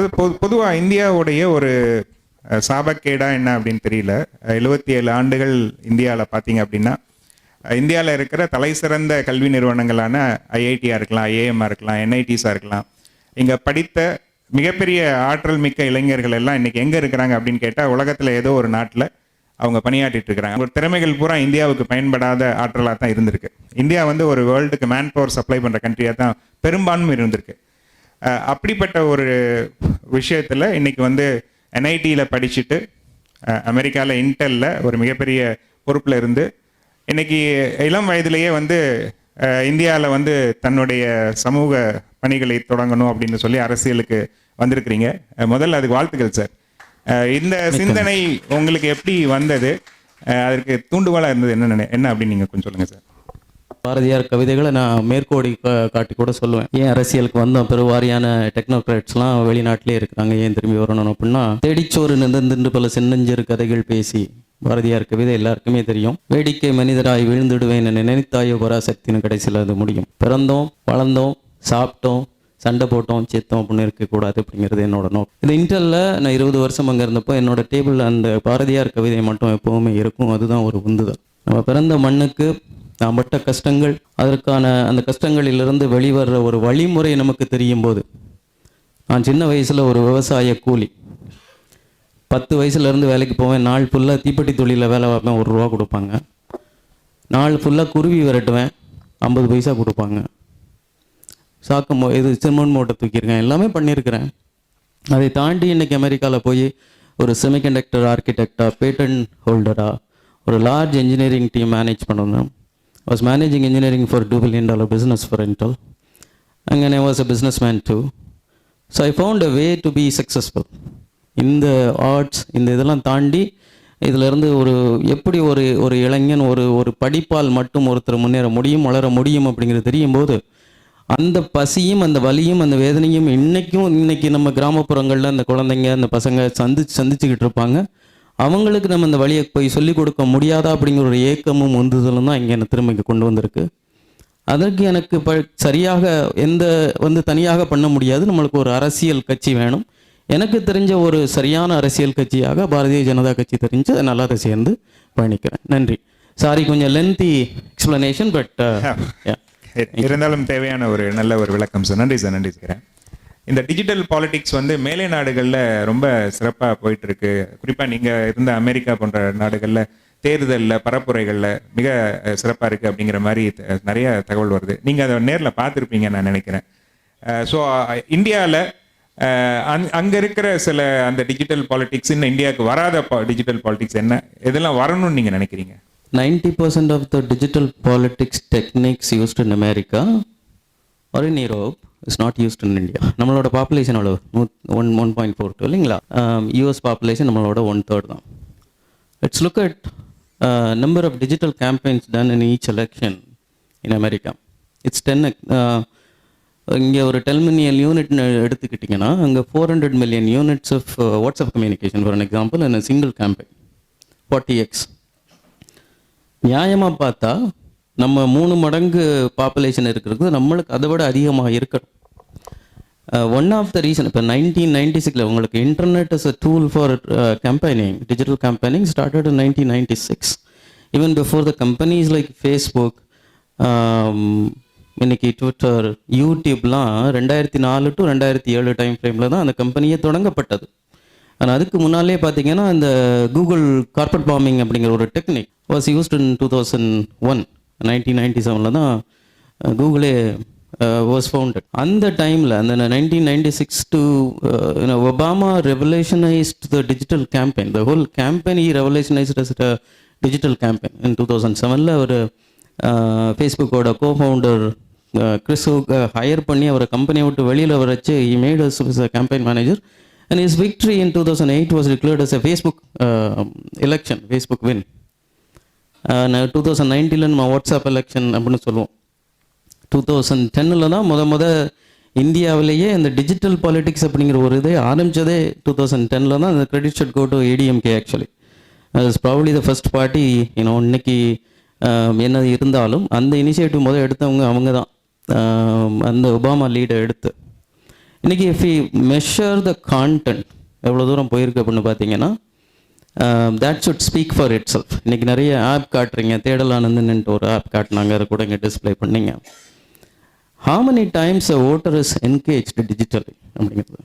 அதாவது பொது பொதுவாக இந்தியாவுடைய ஒரு சாபக்கேடா என்ன அப்படின்னு தெரியல. எழுபத்தி ஏழு ஆண்டுகள் இந்தியாவில் பார்த்தீங்க அப்படின்னா இந்தியாவில் இருக்கிற தலை சிறந்த கல்வி நிறுவனங்களான ஐஐடியாக இருக்கலாம் ஐஏஎம்மாக இருக்கலாம் என்ஐடிஸாக இருக்கலாம். இங்கே படித்த மிகப்பெரிய ஆற்றல் மிக்க இளைஞர்கள் எல்லாம் இன்னைக்கு எங்கே இருக்கிறாங்க அப்படின்னு கேட்டால் உலகத்தில் ஏதோ ஒரு நாட்டில் அவங்க பணியாற்றிட்டு இருக்கிறாங்க. ஒரு திறமைகள் பூரா இந்தியாவுக்கு பயன்படாத ஆற்றலாக தான் இருந்திருக்கு. இந்தியா வந்து ஒரு வேர்ல்டுக்கு மேன் பவர் சப்ளை பண்ணுற கண்ட்ரியாக தான் பெரும்பான்மை இருந்திருக்கு. அப்படிப்பட்ட ஒரு விஷயத்தில் இன்னைக்கு வந்து என்ஐடியில் படிச்சுட்டு அமெரிக்காவில் இன்டெல்ல ஒரு மிகப்பெரிய பொறுப்பில் இருந்து இன்னைக்கு இளம் வயதிலேயே வந்து இந்தியாவில் வந்து தன்னுடைய சமூக பணிகளை தொடங்கணும் அப்படின்னு சொல்லி அரசியலுக்கு வந்திருக்கிறீங்க. முதல்ல அதுக்கு வாழ்த்துக்கள் சார். இந்த சிந்தனை உங்களுக்கு எப்படி வந்தது? அஹ் அதற்கு தூண்டுகோலாக இருந்தது என்ன என்ன அப்படின்னு நீங்கள் கொஞ்சம் சொல்லுங்கள் சார். பாரதியார் கவிதைகளை நான் மேற்கோடி கா- காட்டி கூட சொல்லுவேன். ஏன் அரசியலுக்கு வந்தோம்? பெருவாரியான டெக்னோக்ராட்ஸ்லாம் வெளிநாட்டிலே இருக்கிறாங்க. ஏன் திரும்பி வரணும் அப்படின்னா தேடிச்சோறு நின்று பல சின்னஞ்சிறு கதைகள் பேசி பாரதியார் கவிதை எல்லாருக்குமே தெரியும். வேடிக்கை மனிதராய் விழுந்துடுவேன் என நினைத்தாயோ பராசக்தின்னு கடைசியில் அது முடியும். பிறந்தோம் வளர்ந்தோம் சாப்பிட்டோம் சண்டை போட்டோம் செத்தோம் அப்படின்னு இருக்கக்கூடாது அப்படிங்கிறது என்னோட நோக்கம். இந்த இன்டர்ல நான் இருபது வருஷம் அங்கே இருந்தப்போ என்னோட டேபிள் அந்த பாரதியார் கவிதை மட்டும் எப்பவுமே இருக்கும். அதுதான் ஒரு உந்துதல். நம்ம பிறந்த மண்ணுக்கு நாம் பட்ட கஷ்டங்கள் அதற்கான அந்த கஷ்டங்களிலிருந்து வெளிவர்ற ஒரு வழிமுறை நமக்கு தெரியும் போது நான் சின்ன வயசில் ஒரு விவசாய கூலி. பத்து வயசுலேருந்து வேலைக்கு போவேன் நாள் ஃபுல்லாக தீப்பெட்டி தொழிலில் வேலை பார்ப்பேன் ஒரு ரூபா கொடுப்பாங்க. நாள் ஃபுல்லாக குருவி விரட்டுவேன் ஐம்பது பைசா கொடுப்பாங்க. சாக்கு மோ இது சிமெண்ட் மூட்டை தூக்கியிருக்கேன் எல்லாமே பண்ணியிருக்கிறேன். அதை தாண்டி இன்றைக்கி அமெரிக்காவில் போய் ஒரு செமிகண்டக்டர் ஆர்கிடெக்டாக பேட்டன் ஹோல்டராக ஒரு லார்ஜ் இன்ஜினியரிங் டீம் மேனேஜ் பண்ணணும். Was managing engineering for two billion dollar business for Intel அங்கே I I a business man too so I found a way to be successful இந்த ஆர்ட்ஸ் இந்த இதெல்லாம் தாண்டி இதிலிருந்து ஒரு எப்படி ஒரு ஒரு இளைஞன் ஒரு ஒரு படிப்பால் மட்டும் ஒருத்தர் முன்னேற முடியும் வளர முடியும் அப்படிங்கிறது தெரியும் போது அந்த பசியும் அந்த வலியும் அந்த வேதனையும் இன்றைக்கும் இன்றைக்கி நம்ம கிராமப்புறங்களில் அந்த குழந்தைங்க அந்த பசங்க சந்திச்சு சந்திச்சுக்கிட்டு இருப்பாங்க. அவங்களுக்கு நம்ம அந்த வழியை போய் சொல்லிக் கொடுக்க முடியாதா அப்படிங்கிற ஒரு ஏக்கமும் உந்துதலும் தான் இங்கே என்னை திரும்ப இங்கே கொண்டு வந்திருக்கு. அதற்கு எனக்கு ப சரியாக எந்த வந்து தனியாக பண்ண முடியாது. நம்மளுக்கு ஒரு அரசியல் கட்சி வேணும். எனக்கு தெரிஞ்ச ஒரு சரியான அரசியல் கட்சியாக பாரதிய ஜனதா கட்சி தெரிஞ்சு நல்லா அதை சேர்ந்து பயணிக்கிறேன். நன்றி. சாரி கொஞ்சம் லென்த்தி எக்ஸ்பிளனேஷன் பட் இருந்தாலும் தேவையான ஒரு நல்ல ஒரு விளக்கம் சார் நன்றி சார் நன்றி சார். இந்த டிஜிட்டல் பாலிடிக்ஸ் வந்து மேலை நாடுகளில் ரொம்ப சிறப்பாக போயிட்டு இருக்கு குறிப்பாக நீங்கள் இருந்த அமெரிக்கா போன்ற நாடுகளில் தேர்தலில் பரப்புரைகளில் மிக சிறப்பாக இருக்கு அப்படிங்கிற மாதிரி நிறைய தகவல் வருது. நீங்கள் அதை நேரில் பார்த்துருப்பீங்க நான் நினைக்கிறேன். ஸோ இந்தியாவில் அங்கே இருக்கிற சில அந்த டிஜிட்டல் பாலிடிக்ஸ் இன்னும் இந்தியாவுக்கு வராத டிஜிட்டல் பாலிடிக்ஸ் என்ன? இதெல்லாம் வரணும்னு நீங்கள் நினைக்கிறீங்க? 90% of the digital politics techniques used in America or in Europe is not used in India. நம்மளோட பாப்புலேஷன் அவ்வளோ one one point four two இல்லைங்களா? யூஎஸ் பாப்புலேஷன் நம்மளோட ஒன் தேர்ட் தான். It's look at number of digital campaigns done in each election in America it's ten இங்கே ஒரு ten million unit எடுத்துக்கிட்டிங்கன்னா அங்கே four hundred million units of WhatsApp communication for example in single campaign forty X நியாயமாக பார்த்தா நம்ம மூணு மடங்கு population இருக்கிறது நம்மளுக்கு அதை விட அதிகமாக இருக்கணும். ஒன் ஆஃப் த ரீசன் இப்போ நைன்டீன் நைன்டி சிக்ஸில் உங்களுக்கு internet is a tool for campaigning digital campaigning started in nineteen ninety six even before the companies like Facebook இன்னைக்கு ட்விட்டர் யூடியூப்லாம் ரெண்டாயிரத்தி நாலு டு ரெண்டாயிரத்தி ஏழு டைம் ஃப்ரேமில் தான் அந்த கம்பெனியே தொடங்கப்பட்டது. ஆனால் அதுக்கு முன்னாலே பார்த்தீங்கன்னா இந்த கூகுள் கார்பரேட் பாம்பிங் அப்படிங்கிற ஒரு technique was used in two thousand one nineteen ninety செவனில் தான் கூகுளே வாஸ் ஃபவுண்டட் அந்த டைமில் அந்த nineteen ninety six to Obama revolutionised the digital campaign the whole campaign he revolutionised as digital campaign in two thousand செவனில் அவர் ஃபேஸ்புக்கோட co founder Chris hire பண்ணி அவரை கம்பெனியை விட்டு வெளியில் வச்சு இ made as campaign manager and is victory in two thousand eight was declared as a Facebook election Facebook win two thousand நைன்டீனில் நம்ம வாட்ஸ்அப் எலெக்ஷன் அப்படின்னு சொல்லுவோம். டூ தௌசண்ட் டென்னில் தான் முத முத இந்தியாவிலேயே இந்த டிஜிட்டல் பாலிட்டிக்ஸ் அப்படிங்கிற ஒரு இதே ஆரம்பிச்சதே டூ தௌசண்ட் டெனில் தான் அந்த credit should go to ADMK actually is probably the first party you know இன்னைக்கு என்னது இருந்தாலும் அந்த இனிஷியேட்டிவ் முதல் எடுத்தவங்க அவங்க தான். அந்த ஒபாமா லீடை எடுத்து. இன்றைக்கி if you measure the content எவ்வளோ தூரம் போயிருக்கு அப்படின்னு பார்த்தீங்கன்னா that should speak for itself இன்றைக்கி நிறைய ஆப் காட்டுறீங்க. தேடலானந்துன்னுட்டு ஒரு ஆப் காட்டினாங்க. அதை கூட இங்கே டிஸ்ப்ளே பண்ணீங்க. How many times a voter is engaged digitally அப்படிங்கிறது.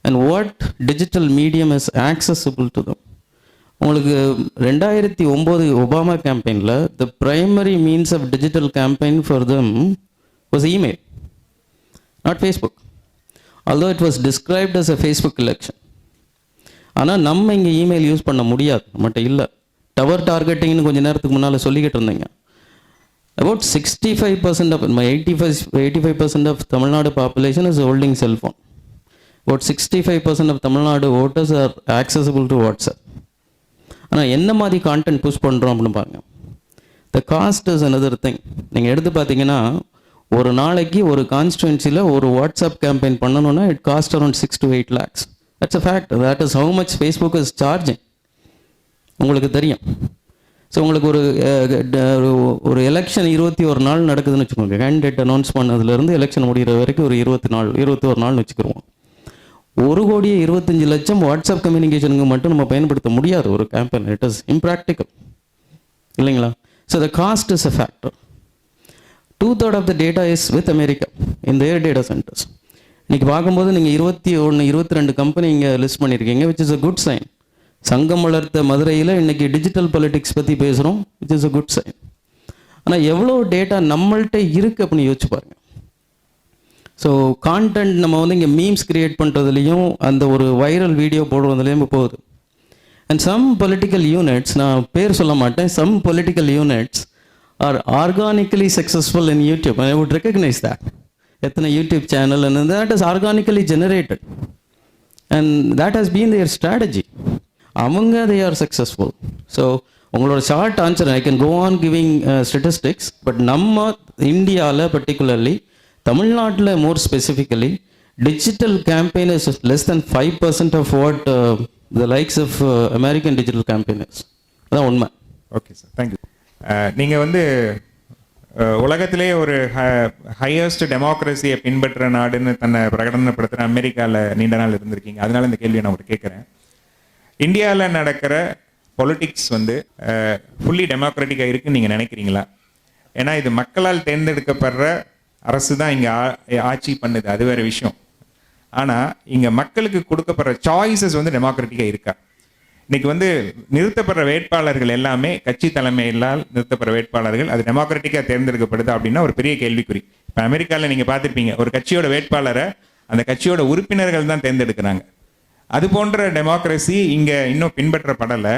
And what digital medium is accessible to them உங்களுக்கு ரெண்டாயிரத்தி ஒம்பது Obama கேம்பெயினில் the primary means of digital campaign for them was email not Facebook although it was described as a Facebook election ஆனால் நம்ம இங்கே email use பண்ண முடியாது. நம்மகிட்ட இல்லை. டவர் டார்கெட்டிங்னு கொஞ்சம் நேரத்துக்கு முன்னால் சொல்லிக்கிட்டு இருந்தீங்க. About 65 percent of my 85 85 percent of Tamil Nadu population is holding cell phone. About 65 percent of Tamil Nadu voters are accessible to WhatsApp. ஆனால் என்ன மாதிரி கான்டென்ட் புஷ் பண்ணுறோம் அப்படின்னு பாருங்க. The cost is another thing நீங்கள் எடுத்து பார்த்தீங்கன்னா ஒரு நாளைக்கு ஒரு கான்ஸ்டுவன்சியில் ஒரு வாட்ஸ்அப் கேம்பெயின் பண்ணணும்னா it cost around six to eight lakhs that's a fact that is how much Facebook is charging உங்களுக்கு தெரியும். ஸோ உங்களுக்கு ஒரு ஒரு- எலெக்ஷன் இருபத்தி ஒரு நாள் நடக்குதுன்னு வச்சுக்கோங்க. கேண்டிடேட் அனௌன்ஸ் பண்ணதுலேருந்து எலெக்ஷன் முடிகிற வரைக்கும் ஒரு இருபத்தி நாள் இருபத்தி ஒரு நாள்னு வச்சுக்கிருவோம். ஒரு கோடியே இருபத்தஞ்சு லட்சம் வாட்ஸ்அப் கம்யூனிகேஷனுக்கு மட்டும் நம்ம பயன்படுத்த முடியாது. ஒரு கேம்பெயின் இட் இஸ் இம்ப்ராக்டிக்கல் இல்லைங்களா? So the cost is a factor two third of the data is with America in their data centres இன்னைக்கு பார்க்கும்போது நீங்கள் இருபத்தி ஒன்று இருபத்தி ரெண்டு கம்பெனி இங்கே லிஸ்ட் பண்ணியிருக்கீங்க which is a good sign சங்கம் வளர்த்த மதுரையில் இன்னைக்கு டிஜிட்டல் பாலிட்டிக்ஸ் பற்றி பேசுகிறோம் which is a good sign ஆனால் எவ்வளோ டேட்டா நம்மள்கிட்ட இருக்குது அப்படின்னு யோசிச்சு பாருங்கள் ஸோ கான்டென்ட் நம்ம வந்து இங்கே மீம்ஸ் கிரியேட் பண்ணுறதுலையும் அந்த ஒரு வைரல் வீடியோ போடுறதுலையும் போகுது. அண்ட் சம் பொலிட்டிக்கல் யூனிட்ஸ் நான் பேர் சொல்ல மாட்டேன் some political units are organically successful in YouTube I would recognise that எத்தனை YouTube channel that is organically generated and that has been their strategy அவங்க they are successful so உங்களோட short answer I can go on giving statistics but நம்ம இந்தியாவில் particularly தமிழ்நாட்டில் more specifically digital campaign is less then five percent of what the likes of American digital campaigners அதான் உண்மை. Okay sir thank you நீங்கள் வந்து உலகத்திலே ஒரு ஹையஸ்ட் டெமோக்ரஸியை பின்பற்ற நாடுன்னு தன்னை பிரகடனப்படுத்துகிற அமெரிக்காவில் நீண்ட நாள் இருந்திருக்கீங்க. அதனால இந்த கேள்வியை நான் உங்களுக்கு கேட்குறேன். இந்தியாவில் நடக்கிற பொலிட்டிக்ஸ் வந்து ஃபுல்லி டெமோக்ராட்டிக்காக இருக்குன்னு நீங்கள் நினைக்கிறீங்களா? ஏன்னா இது மக்களால் தேர்ந்தெடுக்கப்படுற அரசு தான் இங்கே ஆட்சி பண்ணுது. அது வேற விஷயம். ஆனால் இங்கே மக்களுக்கு கொடுக்கப்படுற சாய்ஸஸ் வந்து டெமோக்ராட்டிக்காக இருக்கா? இன்னைக்கு வந்து நிறுத்தப்படுற வேட்பாளர்கள் எல்லாமே கட்சி தலைமையிலால் நிறுத்தப்படுற வேட்பாளர்கள் அது டெமோக்ராட்டிக்காக தேர்ந்தெடுக்கப்படுது அப்படின்னா ஒரு பெரிய கேள்விக்குறி. இப்போ அமெரிக்காவில் நீங்கள் பார்த்துருப்பீங்க ஒரு கட்சியோட வேட்பாளரை அந்த கட்சியோட உறுப்பினர்கள் தான் தேர்ந்தெடுக்கிறாங்க. அது போன்ற டெமோக்ரஸி இங்கே இன்னும் பின்பற்றப்படலை.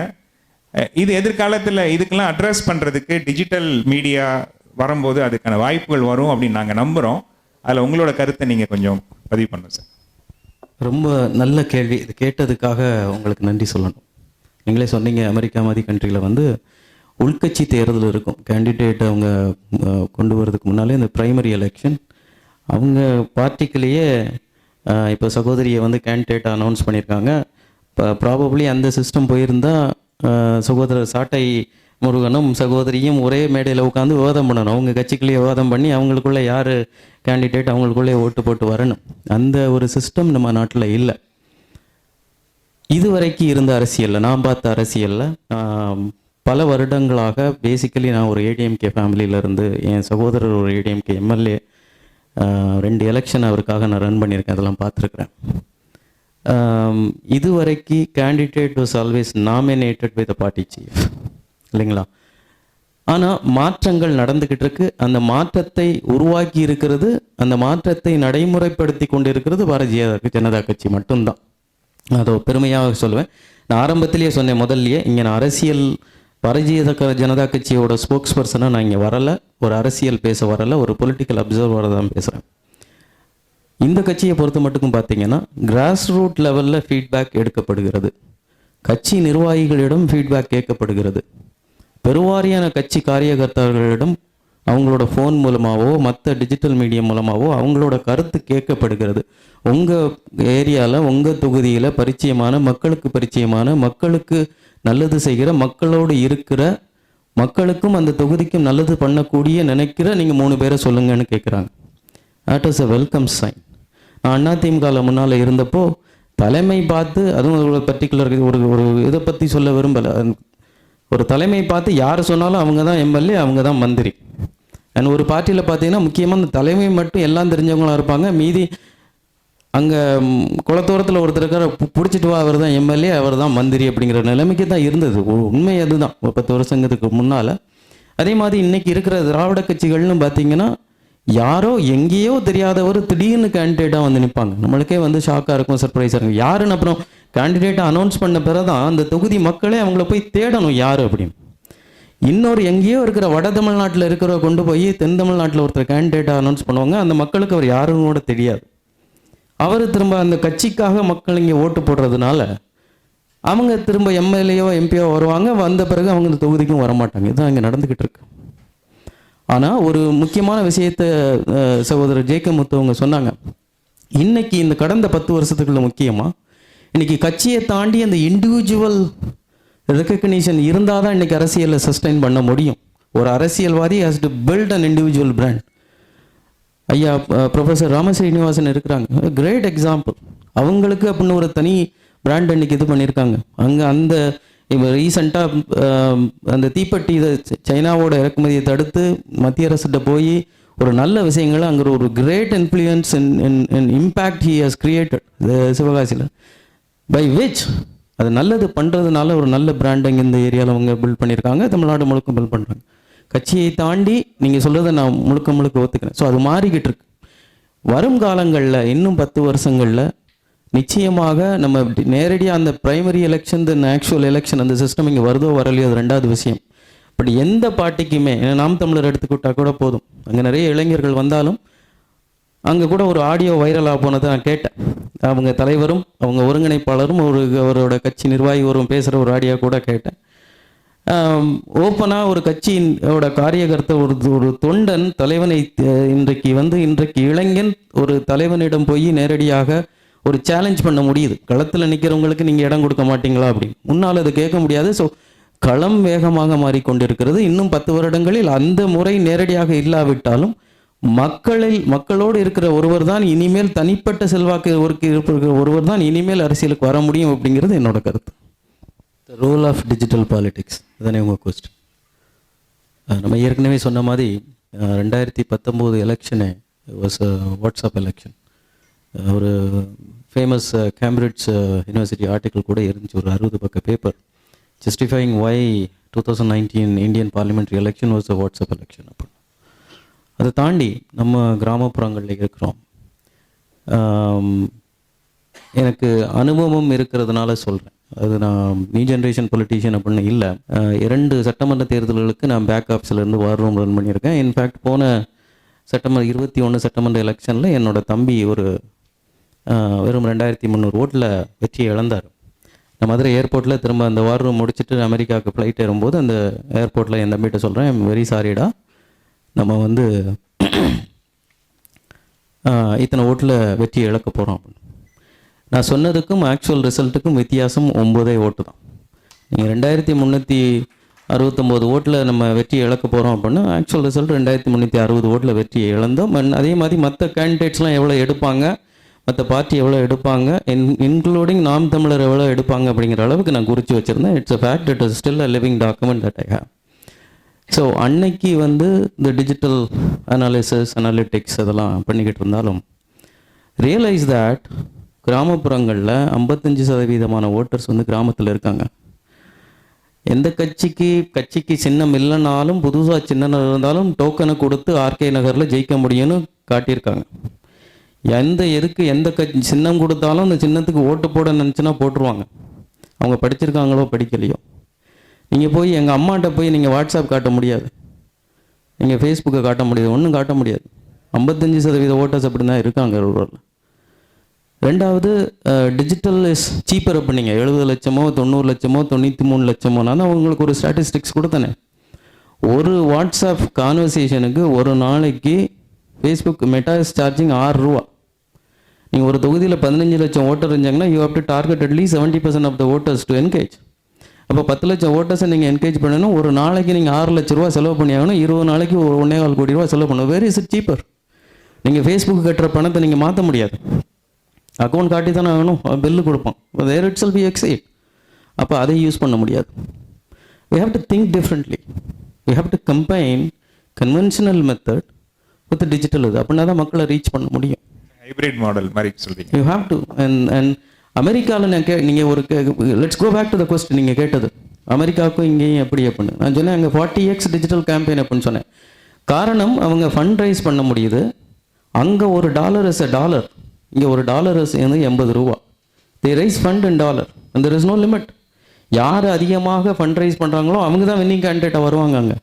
இது எதிர்காலத்தில் இதுக்கெல்லாம் அட்ரஸ் பண்ணுறதுக்கு டிஜிட்டல் மீடியா வரும்போது அதுக்கான வாய்ப்புகள் வரும் அப்படின்னு நாங்கள் நம்புகிறோம் அதில் உங்களோட கருத்தை நீங்கள் கொஞ்சம் பதிவு பண்ணுங்க சார். ரொம்ப நல்ல கேள்வி. இது கேட்டதுக்காக உங்களுக்கு நன்றி சொல்லணும். நீங்களே சொன்னீங்க அமெரிக்கா மாதிரி கண்ட்ரியில் வந்து உள்கட்சி தேர்தல் இருக்கும். கேண்டிடேட் அவங்க கொண்டு வரதுக்கு முன்னாலே இந்த ப்ரைமரி எலெக்ஷன் அவங்க பார்ட்டிக்குள்ளேயே இப்போ சகோதரியை வந்து கேண்டிடேட் அனௌன்ஸ் பண்ணியிருக்காங்க. இப்போ ப்ராபப்ளி அந்த சிஸ்டம் போயிருந்தால் சகோதரர் சாட்டை முருகனும் சகோதரியும் ஒரே மேடையில் உட்காந்து விவாதம் பண்ணணும். அவங்க கட்சிக்குள்ளேயே விவாதம் பண்ணி அவங்களுக்குள்ளே யார் கேண்டிடேட் அவங்களுக்குள்ளே ஓட்டு போட்டு வரணும். அந்த ஒரு சிஸ்டம் நம்ம நாட்டில் இல்லை. இதுவரைக்கும் இருந்த அரசியலில் நான் பார்த்த அரசியலில் பல வருடங்களாக பேசிக்கலி நான் ஒரு ஏடிஎம்கே ஃபேமிலியிலேருந்து என் சகோதரர் ஒரு ஏடிஎம்கே எம்எல்ஏ ரெண்டு எலெக்ஷன் அவருக்காக நான் ரன் பண்ணியிருக்கேன் அதெல்லாம் பார்த்துருக்குறேன். இதுவரைக்கு candidate was always nominated with party chief இல்லைங்களா? ஆனால் மாற்றங்கள் நடந்துக்கிட்டு இருக்கு. அந்த மாற்றத்தை உருவாக்கி இருக்கிறது அந்த மாற்றத்தை நடைமுறைப்படுத்தி கொண்டு இருக்கிறது பாரதிய ஜனதா கட்சி மட்டும்தான். அதை பெருமையாக சொல்லுவேன். நான் ஆரம்பத்திலேயே சொன்னேன் முதல்லையே இங்கே நான் அரசியல் பாரதிய ஜனதா கட்சியோட ஸ்போக்ஸ் பர்சனாக நான் இங்கே வரலை ஒரு அரசியல் பேச வரலை ஒரு பொலிட்டிக்கல் அப்சர்வராக தான் பேசுகிறேன் இந்த கட்சியை பொறுத்த மட்டுக்கும் பார்த்தீங்கன்னா கிராஸ் ரூட் லெவலில் ஃபீட்பேக் எடுக்கப்படுகிறது. கட்சி நிர்வாகிகளிடம் ஃபீட்பேக் கேட்கப்படுகிறது. பெருவாரியான கட்சி காரியகர்த்தர்களிடம் அவங்களோட ஃபோன் மூலமாகவோ மற்ற டிஜிட்டல் மீடியம் மூலமாகவோ அவங்களோட கருத்து கேட்கப்படுகிறது. உங்கள் ஏரியாவில் உங்கள் தொகுதியில் பரிச்சயமான மக்களுக்கு பரிச்சயமான மக்களுக்கு நல்லது செய்கிற மக்களோடு இருக்கிற மக்களுக்கும் அந்த தொகுதிக்கும் நல்லது பண்ணக்கூடிய நினைக்கிற நீங்கள் மூணு பேரை சொல்லுங்கன்னு கேட்குறாங்க that is a welcome sign நான் அதிமுகவில் முன்னால் இருந்தப்போ தலைமை பார்த்து அதுவும் ஒரு பர்டிகுலர் ஒரு ஒரு இதை பற்றி சொல்ல விரும்பலை. ஒரு தலைமை பார்த்து யார் சொன்னாலும் அவங்க தான் எம்எல்ஏ அவங்க தான் மந்திரி. அண்ட் ஒரு பார்ட்டியில் பார்த்தீங்கன்னா முக்கியமாக அந்த தலைமை மட்டும் எல்லாம் தெரிஞ்சவங்களாக இருப்பாங்க. மீதி அங்கே குளத்தோரத்தில் ஒருத்தர் இருக்கிற பிடிச்சிட்டு வா அவர் தான் எம்எல்ஏ அவர் தான் மந்திரி அப்படிங்கிற நிலைமைக்கு தான் இருந்தது. உண்மை அதுதான். ஒரு பத்து வருஷங்கிறதுக்கு முன்னால். அதே மாதிரி இன்னைக்கு இருக்கிற திராவிட கட்சிகள்னு பார்த்தீங்கன்னா யாரோ எங்கேயோ தெரியாதவர் திடீர்னு கேண்டிடேட்டாக வந்து நிற்பாங்க நம்மளுக்கே வந்து ஷாக்காக இருக்கும் சர்ப்ரைஸாக இருக்கும். யாருன்னு அப்புறம் கேண்டிடேட்டை அனௌன்ஸ் பண்ண பிறகு தான் அந்த தொகுதி மக்களே அவங்கள போய் தேடணும் யார் அப்படின்னு. இன்னொரு எங்கேயோ இருக்கிற வட தமிழ்நாட்டில் இருக்கிறவ கொண்டு போய் தென் தமிழ்நாட்டில் ஒருத்தர் கேண்டிடேட்டாக அனௌன்ஸ் பண்ணுவாங்க. அந்த மக்களுக்கு அவர் யாருன்னு கூட தெரியாது. அவர் திரும்ப அந்த கட்சிக்காக மக்கள் இங்கே ஓட்டு போடுறதுனால அவங்க திரும்ப எம்எல்ஏயோ எம்பியோ வருவாங்க. வந்த பிறகு அவங்க இந்த தொகுதிக்கும் வரமாட்டாங்க. இதுதான் இங்கே நடந்துக்கிட்டு இருக்கு. ஆனால் ஒரு முக்கியமான விஷயத்தை சகோதரர் ஜேகே முத்து அவங்க சொன்னாங்க. இன்னைக்கு இந்த கடந்த பத்து வருஷத்துக்குள்ள முக்கியமாக இன்னைக்கு கட்சியை தாண்டி அந்த இண்டிவிஜுவல் ரெக்கக்னிஷன் இருந்தால் தான் இன்றைக்கி அரசியலை சஸ்டைன் பண்ண முடியும். ஒரு அரசியல்வாதி has to build an individual brand ஐயா ப்ரொஃபஸர் ராமஸ்ரீனிவாசன் இருக்கிறாங்க. கிரேட் எக்ஸாம்பிள் அவங்களுக்கு அப்படின்னு ஒரு தனி பிராண்ட் இன்னைக்கு இது பண்ணியிருக்காங்க. அங்கே அந்த இப்போ ரீசண்டாக அந்த தீப்பெட்டி இதை ச- சைனாவோட இறக்குமதியை தடுத்து மத்திய அரசிட்ட போய் ஒரு நல்ல விஷயங்களை அங்கே ஒரு great influence in in impact he has created சிவகாசியில். By which அது நல்லது பண்ணுறதுனால ஒரு நல்ல பிராண்டிங் இந்த ஏரியாவில் அவங்க பில்ட் பண்ணியிருக்காங்க தமிழ்நாடு முழுக்க பில்ட் பண்ணுறாங்க கட்சியை தாண்டி நீங்கள் சொல்கிறத நான் முழுக்க முழுக்க ஒத்துக்கிறேன். ஸோ அது மாறிக்கிட்டு இருக்கு. வரும் காலங்களில் இன்னும் பத்து வருஷங்களில் நிச்சயமாக நம்ம நேரடியாக அந்த primary election then actual election அந்த சிஸ்டம் இங்கே வருதோ வரலையோ அது ரெண்டாவது விஷயம். பட் எந்த பார்ட்டிக்குமே நாம் தமிழர் எடுத்துக்கிட்டா கூட போதும். அங்கே நிறைய இளைஞர்கள் வந்தாலும் அங்கே கூட ஒரு ஆடியோ வைரலாக போனதை நான் கேட்டேன். அவங்க தலைவரும் அவங்க ஒருங்கிணைப்பாளரும் ஒரு அவரோட கட்சி நிர்வாகி ஒருவன் பேசுகிற ஒரு ஆடியோ கூட கேட்டேன். ஓப்பனாக ஒரு கட்சியினோட காரியகர்த்த ஒரு ஒரு தொண்டன் தலைவனை இன்றைக்கு வந்து இன்றைக்கு இளைஞன் ஒரு தலைவனிடம் போய் நேரடியாக ஒரு சேலஞ்ச் பண்ண முடியுது. களத்தில் நிற்கிறவங்களுக்கு நீங்கள் இடம் கொடுக்க மாட்டீங்களா அப்படின்னு முன்னால் அதை கேட்க முடியாது. ஸோ களம் வேகமாக மாறிக்கொண்டிருக்கிறது. இன்னும் பத்து வருடங்களில் அந்த முறை நேரடியாக இல்லாவிட்டாலும் மக்களில் மக்களோடு இருக்கிற ஒருவர் தான் இனிமேல் தனிப்பட்ட செல்வாக்கு இருக்கிற ஒருவர் தான் இனிமேல் அரசியலுக்கு வர முடியும் அப்படிங்கிறது என்னோட கருத்து. The role of digital politics அதானே உங்கள் கொஸ்டின் நம்ம ஏற்கனவே சொன்ன மாதிரி ரெண்டாயிரத்தி பத்தொம்போது எலெக்ஷனு வாஸ் வாட்ஸ்அப் எலெக்ஷன் ஒரு ஃபேமஸ் கேம்பிரிட்ஜ் யூனிவர்சிட்டி ஆர்டிக்கல் கூட இருந்துச்சு ஒரு அறுபது பக்க paper justifying why two thousand nineteen Indian parliamentary election was WhatsApp election அப்படின்னு அதை தாண்டி நம்ம கிராமப்புறங்களில் இருக்கிறோம். எனக்கு அனுபவம் இருக்கிறதுனால சொல்கிறேன் அது நான் நியூ ஜென்ரேஷன் பொலிட்டீஷியன் அப்படின்னு இல்லை. இரண்டு சட்டமன்ற தேர்தல்களுக்கு நான் பேக் ஆஃபீஸ்லேருந்து வார் ரூம் ரன் பண்ணியிருக்கேன். இன்ஃபேக்ட் போன சட்டமன்ற இருபத்தி ஒன்று சட்டமன்ற எலெக்ஷனில் என்னோட தம்பி ஒரு வெறும் ரெண்டாயிரத்தி முந்நூறு ஓட்டில் வெற்றியை இழந்தார். நான் மதுரை ஏர்போர்ட்டில் திரும்ப அந்த வார் ரூம் முடிச்சுட்டு அமெரிக்காவுக்கு ஃப்ளைட் ஏறும்போது அந்த ஏர்போர்ட்டில் என் தம்பிகிட்ட சொல்கிறேன் வெரி சாரிடா நம்ம வந்து இத்தனை ஓட்டில் வெற்றி இழக்க போகிறோம் அப்படின்னு. நான் சொன்னதுக்கும் ஆக்சுவல் ரிசல்ட்டுக்கும் வித்தியாசம் ஒம்போதே ஓட்டு தான். நீங்கள் ரெண்டாயிரத்தி முந்நூற்றி அறுபத்தொம்போது ஓட்டில் நம்ம வெற்றி இழக்க போகிறோம் அப்படின்னா ஆக்சுவல் ரிசல்ட் ரெண்டாயிரத்தி முந்நூற்றி அறுபது ஓட்டில் வெற்றியை இழந்தோம். அதே மாதிரி மற்ற கேண்டிடேட்ஸ்லாம் எவ்வளோ எடுப்பாங்க மற்ற பார்ட்டி எவ்வளோ எடுப்பாங்க இன் இன்க்ளூடிங் நாம் தமிழர் எவ்வளோ எடுப்பாங்க அப்படிங்கிற அளவுக்கு நான் குறித்து வச்சுருந்தேன். It's a fact it is still a living document that I have so அன்னைக்கு வந்து இந்த டிஜிட்டல் அனாலிசிஸ் அனாலிட்டிக்ஸ் அதெல்லாம் பண்ணிக்கிட்டு இருந்தாலும் ரியலைஸ் தட் கிராமப்புறங்களில் ஐம்பத்தஞ்சு சதவீதமான ஓட்டர்ஸ் வந்து கிராமத்தில் இருக்காங்க. எந்த கட்சிக்கு கட்சிக்கு சின்னம் இல்லைனாலும் புதுசாக சின்னம் இருந்தாலும் டோக்கனை கொடுத்து ஆர்கே நகரில் ஜெயிக்க முடியும்னு காட்டியிருக்காங்க. எந்த எதுக்கு எந்த கட்சி சின்னம் கொடுத்தாலும் அந்த சின்னத்துக்கு ஓட்டு போட நினச்சினா போட்டுருவாங்க. அவங்க படிச்சிருக்காங்களோ படிக்கலையோ. நீங்கள் போய் எங்கள் அம்மாட்ட போய் நீங்கள் வாட்ஸ்அப் காட்ட முடியாது. நீங்கள் ஃபேஸ்புக்கை காட்ட முடியாது. ஒன்றும் காட்ட முடியாது. ஐம்பத்தஞ்சு சதவீத ஓட்டர்ஸ் அப்படி தான் இருக்காங்க ரூரலில் ரெண்டாவது டிஜிட்டல் இஸ் சீப்பர் நீங்கள் எழுபது லட்சமோ தொண்ணூறு லட்சமோ தொண்ணூற்றி மூணு லட்சமோ நான் தான் உங்களுக்கு ஒரு ஸ்டாட்டிஸ்டிக்ஸ் கொடுத்தனே. ஒரு வாட்ஸ்அப் கான்வர்சேஷனுக்கு ஒரு நாளைக்கு ஃபேஸ்புக் மெட்டா இஸ் சார்ஜிங் ஆறு ரூபா. நீங்கள் ஒரு தொகுதியில் பதினஞ்சு லட்சம் ஓட்டர் இருந்தாங்கன்னா you have to target at least seventy percent of the voters to engage அப்போ பத்து லட்சம் ஓட்டர்ஸை நீங்கள் என்கேஜ் பண்ணணும். ஒரு நாளைக்கு நீங்கள் ஆறு லட்ச ரூபா செலவு பண்ணி ஆகணும் இருபது நாளைக்கு ஒரு ஒன்றே கால் கோடி ரூபா செலவு பண்ணணும். வெரி இஸ் சீப்பர் நீங்கள் ஃபேஸ்புக் கட்டுற பணத்தை நீங்கள் மாற்ற முடியாது. அக்கௌண்ட் காட்டி தானே ஆகணும். பில்லு கொடுப்பான் there it sell be excite அப்போ அதை யூஸ் பண்ண முடியாது. We have to think differently. We have to combine conventional method with the digital இது. அப்படின்னா தான் மக்களை ரீச் பண்ண முடியும். ஹைபிரிட் மாடல் மாதிரி சொல்றீங்க. You have to and and அமெரிக்காவில் நான் கே நீங்கள் ஒரு let's go back to the question நீங்கள் கேட்டது. அமெரிக்காவுக்கும் இங்கேயும் எப்படி அப்படின்னு. நான் சொன்னேன் அங்கே ஃபார்ட்டி எக்ஸ் டிஜிட்டல் கேம்பெயின் அப்படின்னு சொன்னேன். காரணம் அவங்க ஃபண்ட் ரைஸ் பண்ண முடியுது. அங்கே ஒரு டாலர் இஸ் a டாலர் இங்கே ஒரு டாலர் இஸ் வந்து எண்பது ரூபா. The rise fund in dollar அந்த இஸ் நோ லிமிட் யார் அதிகமாக ஃபண்ட் ரைஸ் பண்ணுறாங்களோ அவங்க தான் வின்னிங் கேண்டிடேட்டாக வருவாங்க அங்கே.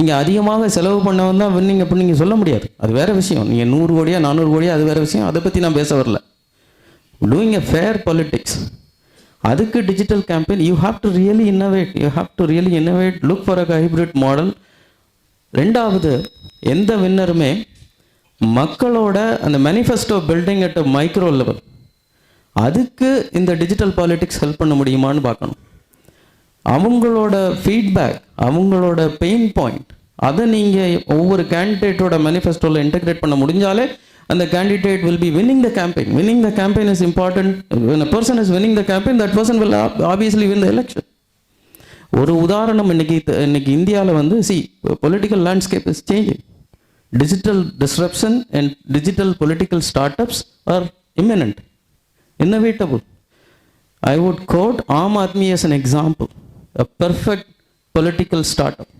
இங்கே அதிகமாக செலவு பண்ணவன் தான் வின்னிங் அப்படின்னு நீங்கள் சொல்ல முடியாது. அது வேறு விஷயம். நீங்கள் நூறு கோடியா நானூறு கோடியா அது வேற விஷயம். அதை பற்றி நான் பேச வரல. டூயிங் எ ஃபேர் பாலிட்டிக்ஸ் அதுக்கு digital campaign you have to really innovate you have to really innovate look for a hybrid model ரெண்டாவது எந்த வின்னருமே மக்களோட அந்த manifesto building at micro level அதுக்கு இந்த டிஜிட்டல் பாலிட்டிக்ஸ் ஹெல்ப் பண்ண முடியுமான்னு பார்க்கணும். அவங்களோட ஃபீட்பேக் அவங்களோட பெயின் பாயிண்ட் அதை நீங்கள் ஒவ்வொரு கேண்டிடேட்டோட மேனிஃபெஸ்டோவில் இன்டெகிரேட் பண்ண முடிஞ்சாலே and the candidate will be winning the campaign. Winning the campaign is important. when a person is winning the campaign that person will obviously win the election ஒரு உதாரணம் இன்னைக்கு இன்னைக்கு இந்தியாவில் வந்து see political landscape is changing digital disruption and digital political startups are imminent imminent I would quote Aam Aadmi as an example a perfect political startup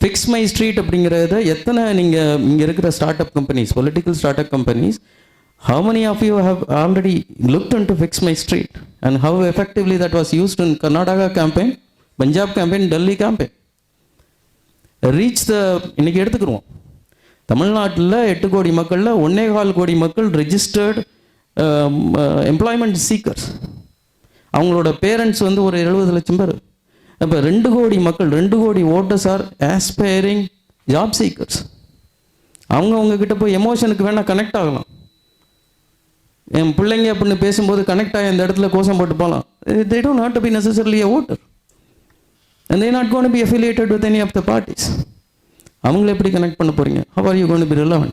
fix my street அப்படிங்கிறத எத்தனை நீங்கள் இங்கே இருக்கிற startup companies political startup companies how many of you have already look into fix my street and how effectively that was used in Karnataka campaign Punjab campaign Delhi campaign reach the இன்னைக்கு எடுத்துக்கிருவோம். தமிழ்நாட்டில் எட்டு கோடி மக்களில் ஒன்னே கால் கோடி மக்கள் ரெஜிஸ்டர்டு எம்ப்ளாய்மெண்ட் சீக்கர்ஸ் அவங்களோட பேரண்ட்ஸ் வந்து ஒரு எழுபது லட்சம் பேர். அப்போ ரெண்டு கோடி மக்கள் ரெண்டு கோடி voters are aspiring job seekers அவங்க அவங்க கிட்ட போய் எமோஷனுக்கு வேணால் கனெக்ட் ஆகலாம். என் பிள்ளைங்க அப்படின்னு பேசும்போது கனெக்ட் ஆகி அந்த இடத்துல கோஷம் போட்டு போகலாம் they don't not to be necessarily a voter and they not gonna be affiliated with any of the parties அவங்கள எப்படி கனெக்ட் பண்ண போகிறீங்க how are you gonna be be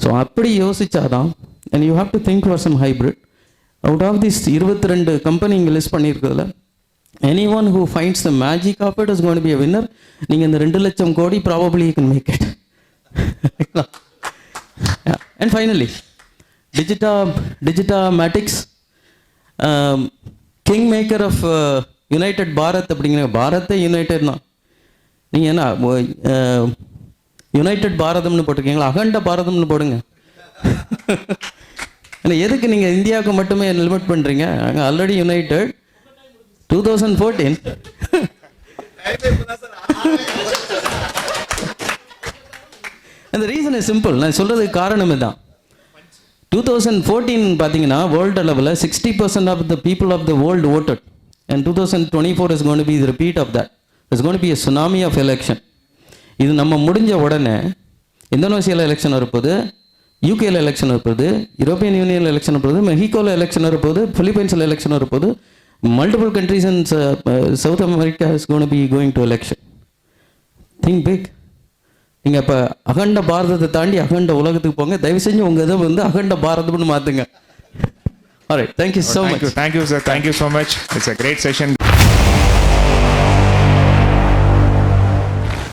so அப்படி யோசிச்சாதான் and you have to think for some hybrid out of this இருபத்தி ரெண்டு company இங்கே list பண்ணியிருக்கிறதுல any one who finds the magic of it is gonna be a winner நீங்கள் இந்த ரெண்டு லட்சம் கோடி probably you can make it and finally digita digitamatics king maker of united Bharat அப்படிங்கிற பாரத்தே யுனைடெட் தான் நீங்கள் என்ன யுனைடெட் பாரதம்னு போட்டிருக்கீங்களா? அகண்ட பாரதம்னு போடுங்க. ஏன்னா எதுக்கு நீங்கள் இந்தியாவுக்கு மட்டுமே லிமிட் பண்ணுறீங்க அங்கே already united two thousand fourteen அந்த ரீசன் இஸ் சிம்பிள் நான் சொல்கிறதுக்கு காரணம் தான் டூ தௌசண்ட் ஃபோர்டீன் பார்த்தீங்கன்னா வேர்ல்டு அளவில் sixty percent of the people of the world voted and two thousand twenty four is gonna be repeat of that is gonna be a tsunami of election இது நம்ம முடிஞ்ச உடனே இந்தோனேசியாவில் election வரப்போது யூகேல election வரப்போது யூரோப்பியன் யூனியனில் எலெக்ஷன் வரப்போது மெஹிகோவில் எலெக்ஷன் வரப்போது பிலிப்பைன்ஸில் election multiple countries in South America is gonna be going to election think big நீங்கள் இப்போ அகண்ட பாரதத்தை தாண்டி அகண்ட உலகத்துக்கு போங்க. தயவு செஞ்சு உங்கள் இதை வந்து அகண்ட பாரதம்னு மாற்றுங்க alright thank you so Thank much you, thank you, sir. Thank you so much. It's a great session.